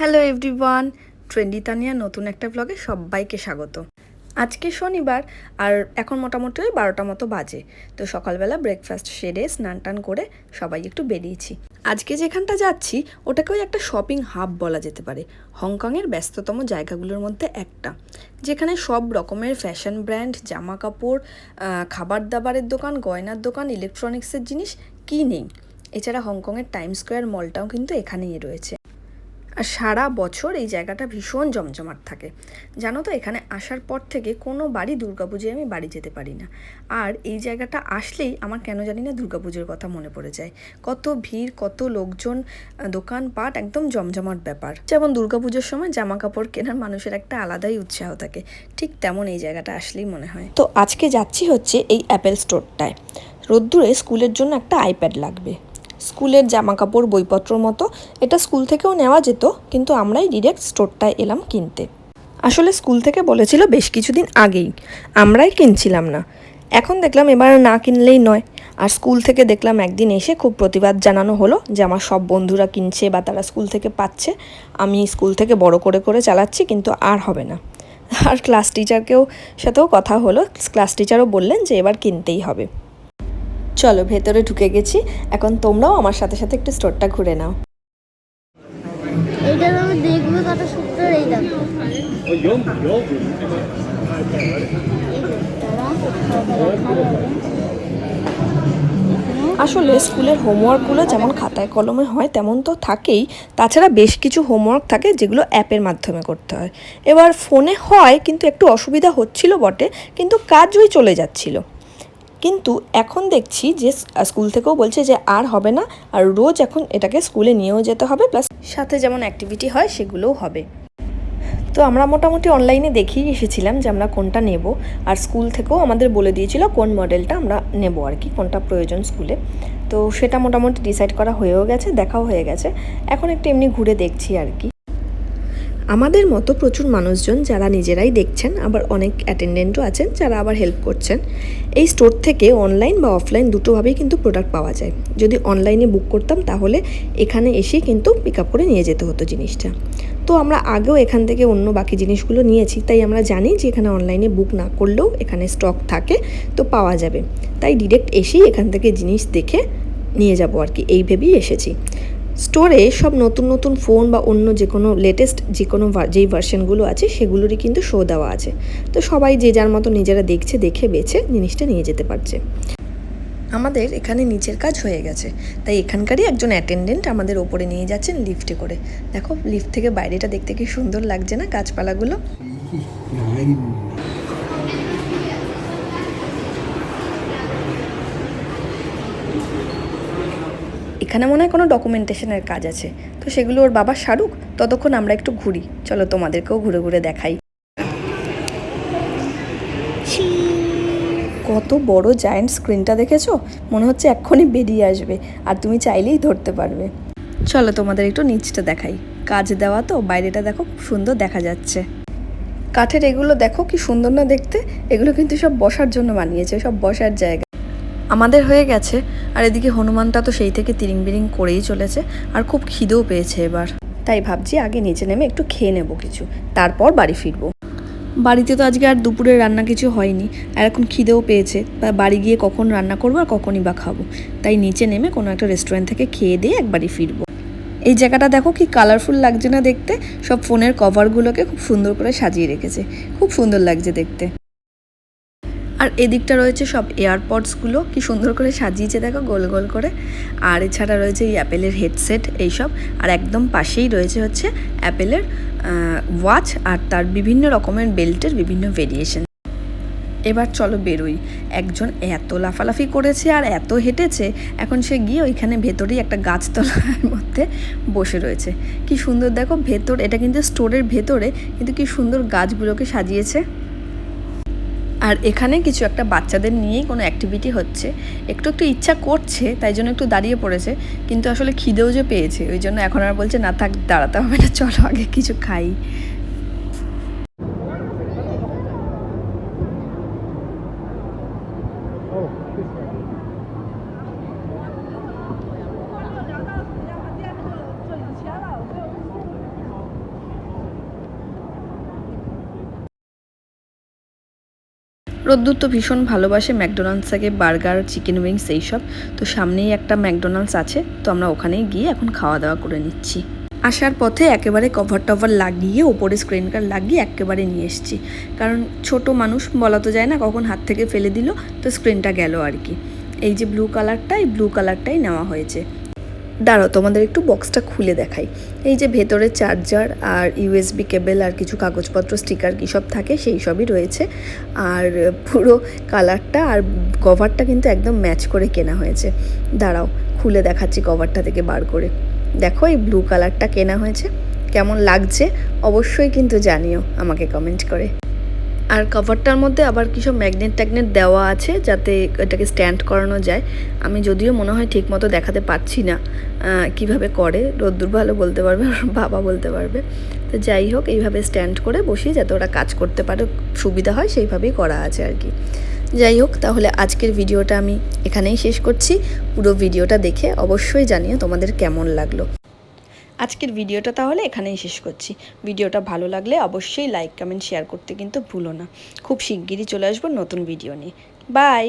Hello everyone trendy Tania নতুন একটা ব্লগে সবাইকে স্বাগত। আজকে শনিবার, আর এখন মোটামুটি ওই বারোটা মতো বাজে। তো সকালবেলা ব্রেকফাস্ট সেরে স্নান টান করে সবাই একটু বেরিয়েছি। আজকে যেখানটা যাচ্ছি ওটাকেও একটা শপিং হাব বলা যেতে পারে। হংকংয়ের ব্যস্ততম জায়গাগুলোর মধ্যে একটা। যেখানে সব রকমের ফ্যাশন ব্র্যান্ড জামা কাপড় খাবার দাবারের দোকান, গয়নার দোকান ইলেকট্রনিক্সের জিনিস কী নেই এছাড়া হংকংয়ের টাইম স্কোয়ার মলটাও কিন্তু এখানেই রয়েছে। আর সারা বছর এই জায়গাটা ভীষণ জমজমাট থাকে। জানো তো, এখানে আসার পর থেকে কোনো বাড়ি দুর্গাপুজোয় আমি বাড়ি যেতে পারি না। আর এই জায়গাটা আসলেই আমার কেন জানি না দুর্গাপুজোর কথা মনে পড়ে যায়। কত ভিড়, কত লোকজন দোকানপাট, একদম জমজমাট ব্যাপার। যেমন দুর্গাপুজোর সময় জামা কাপড় কেনার মানুষের একটা আলাদাই উৎসাহ থাকে। ঠিক তেমন এই জায়গাটা আসলেই মনে হয়। তো আজকে যাচ্ছি হচ্ছে এই অ্যাপেল স্টোরটায়। রোদ্দুরে স্কুলের জন্য একটা আইপ্যাড লাগবে। স্কুলের জামা কাপড় বইপত্র মতো। এটা স্কুল থেকেও নেওয়া যেত, কিন্তু আমরাই ডিরেক্ট স্টোরটায় এলাম কিনতে। আসলে স্কুল থেকে বলেছিল বেশ কিছুদিন আগেই। আমরাই কিনছিলাম না। এখন দেখলাম এবার না কিনলেই নয়। আর স্কুল থেকে দেখলাম একদিন এসে খুব প্রতিবাদ জানানো হলো যে আমার সব বন্ধুরা কিনছে বা তারা স্কুল থেকে পাচ্ছে। আমি স্কুল থেকে বড় করে করে চালাচ্ছি, কিন্তু আর হবে না। আর ক্লাস টিচারকেও সাথেও কথা হলো। ক্লাস টিচারও বললেন যে এবার কিনতেই হবে। চলো ভেতরে ঢুকে গেছি। এখন তোমরাও আমার সাথে সাথে একটু স্টোরটা ঘুরে নাও। এইটা আমি দেখব কত সুন্দর এই দেখো আসলে স্কুলের হোমওয়ার্কগুলো যেমন খাতায় কলমে হয় তেমন তো থাকেই। তাছাড়া বেশ কিছু হোমওয়ার্ক থাকে যেগুলো অ্যাপের মাধ্যমে করতে হয়। এবার ফোনে হয় কিন্তু একটু অসুবিধা হচ্ছিল বটে কিন্তু কাজই চলে যাচ্ছিল। কিন্তু এখন দেখছি যে স্কুল থেকেও বলছে যে আর হবে না, আর রোজ এখন এটাকে স্কুলে নিয়েও যেতে হবে, প্লাস সাথে যেমন অ্যাক্টিভিটি হয়, সেগুলোও হবে। তো আমরা মোটামুটি অনলাইনে দেখেই এসেছিলাম যে আমরা কোনটা নেব, আর স্কুল থেকেও আমাদের বলে দিয়েছিল কোন মডেলটা আমরা নেব আর কি, কোনটা প্রয়োজন স্কুলে। তো সেটা মোটামুটি ডিসাইড করা হয়েও গেছে, দেখাও হয়ে গেছে। এখন একটু এমনি ঘুরে দেখছি আর কি। আমাদের মতো প্রচুর মানুষজন যারা নিজেরাই দেখছেন, আবার অনেক অ্যাটেন্ডেন্টও আছেন যারা আবার হেল্প করছেন। এই স্টোর থেকে অনলাইন বা অফলাইন দুটোভাবেই কিন্তু প্রোডাক্ট পাওয়া যায়। যদি অনলাইনে বুক করতাম তাহলে এখানে এসেই কিন্তু পিক আপ করে নিয়ে যেতে হতো জিনিসটা। তো আমরা আগেও এখান থেকে অন্য বাকি জিনিসগুলো নিয়েছি, তাই আমরা জানি যে এখানে অনলাইনে বুক না করলেও এখানে স্টক থাকে, তো পাওয়া যাবে। তাই ডিরেক্ট এসেই এখান থেকে জিনিস দেখে নিয়ে যাব আর কি, এই ভেবেই এসেছি। স্টোরে সব নতুন নতুন ফোন বা অন্য যে কোনো লেটেস্ট যে কোনো যেই ভার্সনগুলো আছে, সেগুলোরই কিন্তু শো দেওয়া আছে। তো সবাই যে যার মতো নিজেরা দেখছে, দেখে বেছে জিনিসটা নিয়ে যেতে পারছে। আমাদের এখানে নিচের কাজ হয়ে গেছে। তাই এখানকারই একজন অ্যাটেন্ডেন্ট আমাদের ওপরে নিয়ে যাচ্ছেন লিফটে করে। দেখো লিফট থেকে বাইরেটা দেখতে কি সুন্দর লাগছে না গাছপালাগুলো? Nein. এখানে মনে হয় কোনো ডকুমেন্টেশনের কাজ আছে। তো সেগুলো ওর বাবা শাহরুখ ততক্ষণ আমরা একটু ঘুরি। চলো তোমাদেরকেও ঘুরে ঘুরে দেখাই। কত বড় জায়েন্ট স্ক্রিনটা দেখেছ? মনে হচ্ছে এক্ষুনি বেরিয়ে আসবে, আর তুমি চাইলেই ধরতে পারবে। চলো তোমাদের একটু নিচটা দেখাই। কাজ দেওয়া তো, বাইরেটা দেখো, খুব সুন্দর দেখা যাচ্ছে। কাঠের এগুলো দেখো কি সুন্দর না দেখতে? এগুলো কিন্তু সব বসার জন্য বানিয়েছে, সব বসার জায়গা। আমাদের হয়ে গেছে। আর এদিকে হনুমানটা তো সেই থেকে তিরিং বিরিং করেই চলেছে আর খুব খিদেও পেয়েছে এবার। তাই ভাবছি আগে নিচে নেমে একটু খেয়ে নেব কিছু। তারপর বাড়ি ফিরবো। বাড়িতে তো আজকে আর দুপুরে রান্না কিছু হয়নি। আর এখন খিদেও পেয়েছে। বা বাড়ি গিয়ে কখন রান্না করব আর কখনই বা খাব। তাই নিচে নেমে কোনো একটা রেস্টুরেন্ট থেকে খেয়ে দিয়ে একবারই ফিরবো। এই জায়গাটা দেখো কি কালারফুল লাগছে না দেখতে? সব ফোনের কভারগুলোকে খুব সুন্দর করে সাজিয়ে রেখেছে। খুব সুন্দর লাগছে দেখতে। আর এদিকটা রয়েছে সব এয়ারপডসগুলো। কি সুন্দর করে সাজিয়েছে দেখো, গোল গোল করে। আর এছাড়া রয়েছে এই অ্যাপেলের হেডসেট এইসব। আর একদম পাশেই রয়েছে হচ্ছে অ্যাপেলের ওয়াচ আর তার বিভিন্ন রকমের বেল্টের বিভিন্ন ভেরিয়েশন এবার চলো বেরোই। একজন এত লাফালাফি করেছে আর এত হেঁটেছে, এখন সে গিয়ে ওইখানে ভেতরেই একটা গাছতলার মধ্যে বসে রয়েছে। কি সুন্দর দেখো ভেতর, এটা কিন্তু স্টোরের ভেতরে, কিন্তু কি সুন্দর গাছগুলোকে সাজিয়েছে। আর এখানে কিছু একটা বাচ্চাদের নিয়েই কোনো অ্যাক্টিভিটি হচ্ছে। একটু একটু ইচ্ছা করছে, তাই জন্য একটু দাঁড়িয়ে পড়েছে, কিন্তু আসলে খিদেও যে পেয়েছে। ওই জন্য এখন আর বলছে, না থাক, দাঁড়াতে হবে না, চলো আগে কিছু খাই। রোদ্দুর তো ভীষণ ভালোবাসে, ম্যাকডোনাল্ডস থেকে বার্গার, চিকেন উইংস এইসব। তো সামনেই একটা ম্যাকডোনাল্ডস আছে, তো আমরা ওখানেই গিয়ে এখন খাওয়া দাওয়া করে নিচ্ছি। আসার পথে একেবারে কভার টভার লাগিয়ে, ওপরে স্ক্রিন কার্ড লাগিয়ে একেবারে নিয়ে এসেছি। কারণ ছোট মানুষ বলা তো যায় না, কখন হাত থেকে ফেলে দিল, তো স্ক্রিনটা গেল আর কি। এই যে ব্লু কালারটা এই ব্লু কালারটাই নেওয়া হয়েছে। দাঁড়াও, তোমাদের একটু বক্সটা খুলে দেখাই। এই যে ভেতরে চার্জার আর ইউএসবি কেবেল আর কিছু কাগজপত্র স্টিকার কী সব থাকে, সেই সবই রয়েছে। আর পুরো কালারটা আর কভারটা কিন্তু একদম ম্যাচ করে কেনা হয়েছে। দাঁড়াও, খুলে দেখাচ্ছি কভারটা থেকে বার করে। দেখো, এই ব্লু কালারটা কেনা হয়েছে। কেমন লাগছে, অবশ্যই কিন্তু জানিও, আমাকে কমেন্ট করে। আর কভারটার মধ্যে আবার কিছু ম্যাগনেট ট্যাগনেট দেওয়া আছে যাতে এটাকে স্ট্যান্ড করানো যায়। আমি যদিও মনে হয় ঠিক মতো দেখাতে পারছি না কীভাবে করে, রোদ্দুর ভালো বলতে পারবে বাবা বলতে পারবে। তো যাই হোক, এইভাবে স্ট্যান্ড করে বসিয়ে যাতে ওরা কাজ করতে পারে, সুবিধা হয়, সেইভাবেই করা আছে আর কি। যাই হোক, তাহলে আজকের ভিডিওটা আমি এখানেই শেষ করছি। পুরো ভিডিওটা দেখে অবশ্যই জানিও তোমাদের কেমন লাগল। আজকের ভিডিওটা তাহলে এখানেই শেষ করছি। ভিডিওটা ভালো লাগলে অবশ্যই লাইক কমেন্ট শেয়ার করতে কিন্তু ভুলো না। খুব শিগগিরই চলে আসব নতুন ভিডিও নিয়ে। বাই